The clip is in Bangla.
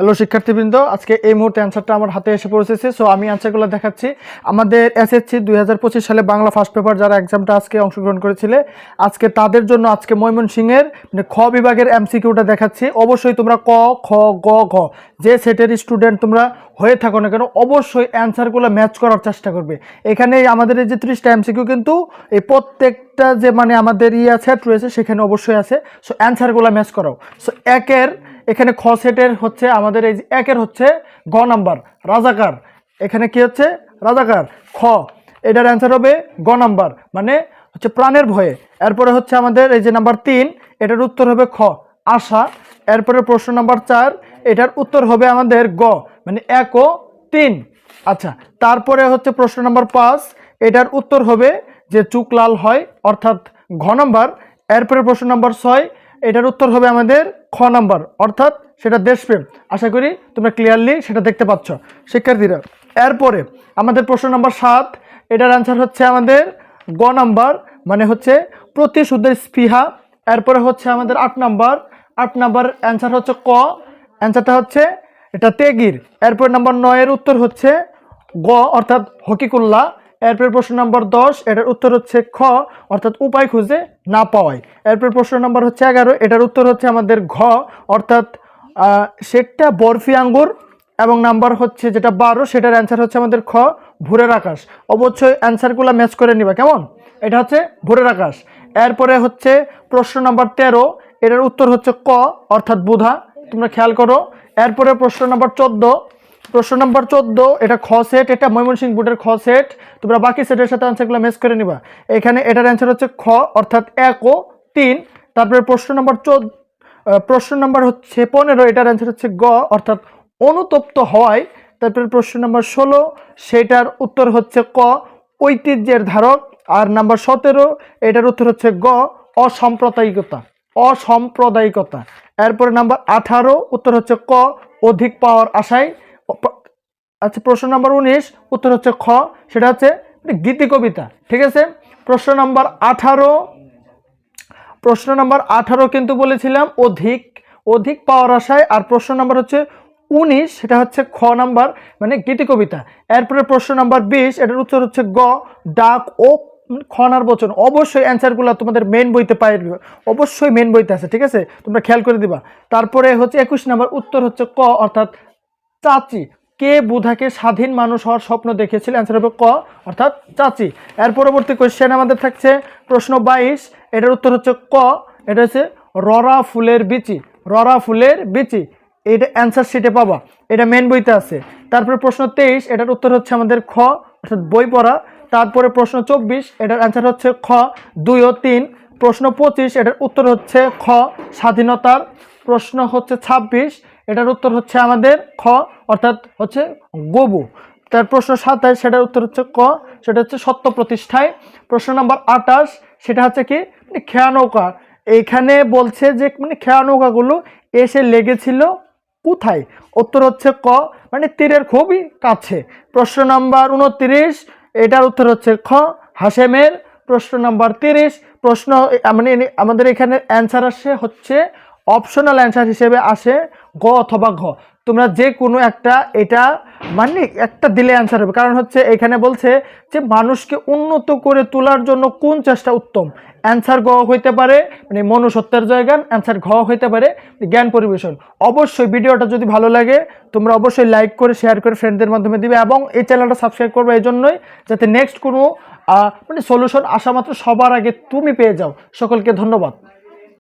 হ্যালো, শিক্ষার্থীবৃন্দ, আজকে এই মুহূর্তে অ্যান্সারটা আমার হাতে এসে পৌঁছেছে। সো আমি অ্যান্সারগুলো দেখাচ্ছি। আমাদের এসএসসি দুই হাজার পঁচিশ সালে বাংলা ফার্স্ট পেপার যারা এক্সামটা আজকে অংশগ্রহণ করেছিলে, আজকে তাদের জন্য আজকে ময়মনসিংহের মানে খ বিভাগের এমসিকিউটা দেখাচ্ছি। অবশ্যই তোমরা ক, খ, গ, ঘ, যে সেটের স্টুডেন্ট তোমরা হয়ে থাকো না কেন, অবশ্যই অ্যান্সারগুলো ম্যাচ করার চেষ্টা করবে। এখানে আমাদের এই যে ত্রিশটা এমসিকিউ কিন্তু এই প্রত্যেকটা যে মানে আমাদের ইয়ে সেট রয়েছে সেখানে অবশ্যই আছে। সো অ্যান্সারগুলো ম্যাচ করাও। সো একের, এখানে খ সেটের হচ্ছে আমাদের এই একের হচ্ছে গ নাম্বার রাজাকার। এখানে কি হচ্ছে? রাজাকার। খ, এটার অ্যান্সার হবে গ নাম্বার মানে হচ্ছে প্রাণের ভয়ে। এরপরে হচ্ছে আমাদের এই যে নাম্বার তিন, এটার উত্তর হবে খ, আশা। এরপরে প্রশ্ন নাম্বার চার, এটার উত্তর হবে আমাদের গ মানে এক ও তিন। আচ্ছা তারপরে হচ্ছে প্রশ্ন নাম্বার পাঁচ, এটার উত্তর হবে যে চুক লাল হয়, অর্থাৎ ঘ নাম্বার এরপরে প্রশ্ন নাম্বার ছয়, এটার উত্তর হবে আমাদের খ নাম্বার, অর্থাৎ সেটা দেশপ্রেম। আশা করি তোমরা ক্লিয়ারলি সেটা দেখতে পাচ্ছ। শিক্ষার্থীরা এরপরে আমাদের প্রশ্ন নাম্বার সাত, এটার অ্যান্সার হচ্ছে আমাদের গ নাম্বার মানে হচ্ছে প্রতিশুদ্ধের স্পৃহা। এরপরে হচ্ছে আমাদের আট নাম্বার আট নাম্বার অ্যান্সার হচ্ছে ক অ্যান্সারটা হচ্ছে এটা তেগির। এরপর নাম্বার নয়ের উত্তর হচ্ছে গ, অর্থাৎ হকিকুল্লাহ এরপর প্রশ্ন নম্বর দশ এটার উত্তর হচ্ছে খ অর্থাৎ উপায় খুঁজে না পাওয়ায়। এরপর প্রশ্ন নম্বর হচ্ছে এগারো এটার উত্তর হচ্ছে আমাদের ঘ অর্থাৎ আহ, সেটা বরফি আঙ্গুর এবং নাম্বার হচ্ছে যেটা বারো সেটার অ্যান্সার হচ্ছে আমাদের খ ভোরের আকাশ। অবশ্যই অ্যান্সারগুলো ম্যাচ করে নিবা কেমন? এটা হচ্ছে ভোরের আকাশ। এরপরে হচ্ছে প্রশ্ন নাম্বার তেরো এটার উত্তর হচ্ছে ক অর্থাৎ বুধা তোমরা খেয়াল করো। এরপরে প্রশ্ন নাম্বার চোদ্দ প্রশ্ন নাম্বার চোদ্দ, এটা খ সেট এটা ময়মনসিংহ বোর্ডের খ সেট তোমরা বাকি সেটের সাথে আনসারগুলো মেস করে নিবা। এখানে এটার অ্যান্সার হচ্ছে খ, অর্থাৎ এক ও তিন। তারপরে প্রশ্ন নাম্বার চোদ্দ প্রশ্ন নাম্বার হচ্ছে পনেরো, এটার অ্যান্সার হচ্ছে গ, অর্থাৎ অনুতপ্ত হওয়ায়। তারপরে প্রশ্ন নাম্বার ষোলো, সেটার উত্তর হচ্ছে ক, ঐতিহ্যের ধারক। আর নাম্বার সতেরো, এটার উত্তর হচ্ছে গ, অসাম্প্রদায়িকতা অসাম্প্রদায়িকতা। এরপরে নাম্বার আঠারো, উত্তর হচ্ছে ক, অধিক পাওয়ার আশায়। আচ্ছা প্রশ্ন নাম্বার উনিশ, উত্তর হচ্ছে খ, সেটা হচ্ছে গীতি কবিতা, ঠিক আছে? প্রশ্ন নাম্বার আঠারো, প্রশ্ন নাম্বার আঠারো কিন্তু বলেছিলাম অধিক অধিক পাওয়ার আশায়, আর প্রশ্ন নাম্বার হচ্ছে উনিশ, সেটা হচ্ছে খ নাম্বার মানে গীতি কবিতা। এরপরে প্রশ্ন নাম্বার বিশ, এটার উত্তর হচ্ছে গ, ডাক ও খনার বচন। অবশ্যই অ্যান্সারগুলো তোমাদের মেন বইতে পাই অবশ্যই মেন বইতে আছে, ঠিক আছে? তোমরা খেয়াল করে দিবা। তারপরে হচ্ছে একুশ নাম্বার, উত্তর হচ্ছে ক, অর্থাৎ চাচি। কে বুধাকে স্বাধীন মানুষ হওয়ার স্বপ্ন দেখেছিল? অ্যান্সার হবে ক, অর্থাৎ চাচি। এর পরবর্তী কোয়েশ্চেন আমাদের থাকছে প্রশ্ন বাইশ। এটার উত্তর হচ্ছে ক, এটা হচ্ছে ররা ফুলের বিচি। ররা ফুলের বিচি। এটা অ্যান্সার শিটে পাবা। এটা মেন বইতে আছে। তারপরে প্রশ্ন তেইশ, এটার উত্তর হচ্ছে আমাদের খ, অর্থাৎ বই পড়া। তারপরে প্রশ্ন চব্বিশ, এটার অ্যান্সার হচ্ছে খ, দুই ও তিন। প্রশ্ন পঁচিশ, এটার উত্তর হচ্ছে খ, স্বাধীনতার। প্রশ্ন হচ্ছে ছাব্বিশ এটার উত্তর হচ্ছে আমাদের খ, অর্থাৎ হচ্ছে গবু। তার প্রশ্ন সাতাশ সেটার উত্তর হচ্ছে ক, সেটা হচ্ছে সত্য প্রতিষ্ঠায়। প্রশ্ন নাম্বার আটাশ সেটা হচ্ছে কি? মানে খেয়া নৌকা। এইখানে বলছে যে মানে খেয়া নৌকাগুলো এসে লেগেছিল কোথায়? উত্তর হচ্ছে ক মানে তীরের খুবই কাছে। প্রশ্ন নাম্বার উনত্রিশ, এটার উত্তর হচ্ছে খ হাসেমের প্রশ্ন নাম্বার তিরিশ, প্রশ্ন মানে আমাদের এখানে অ্যান্সার আসে হচ্ছে অপশনাল অ্যান্সার হিসেবে আসে গ অথবা ঘ। তোমরা যে কোনো একটা এটা মানে একটা দিলে অ্যান্সার হবে। কারণ হচ্ছে এখানে বলছে যে মানুষকে উন্নত করে তোলার জন্য কোন চেষ্টা উত্তম? অ্যান্সার গ হইতে পারে মানে মনুষ্যত্বের জয়গান অ্যান্সার ঘ হইতে পারে, জ্ঞান পরিবেশন। অবশ্যই ভিডিওটা যদি ভালো লাগে, তোমরা অবশ্যই লাইক করে শেয়ার করে ফ্রেন্ডদের মাধ্যমে দিবে এবং এই চ্যানেলটা সাবস্ক্রাইব করবে এই জন্যই যাতে নেক্সট কোনো মানে সলিউশন আসা মাত্র সবার আগে তুমি পেয়ে যাও। সকলকে ধন্যবাদ।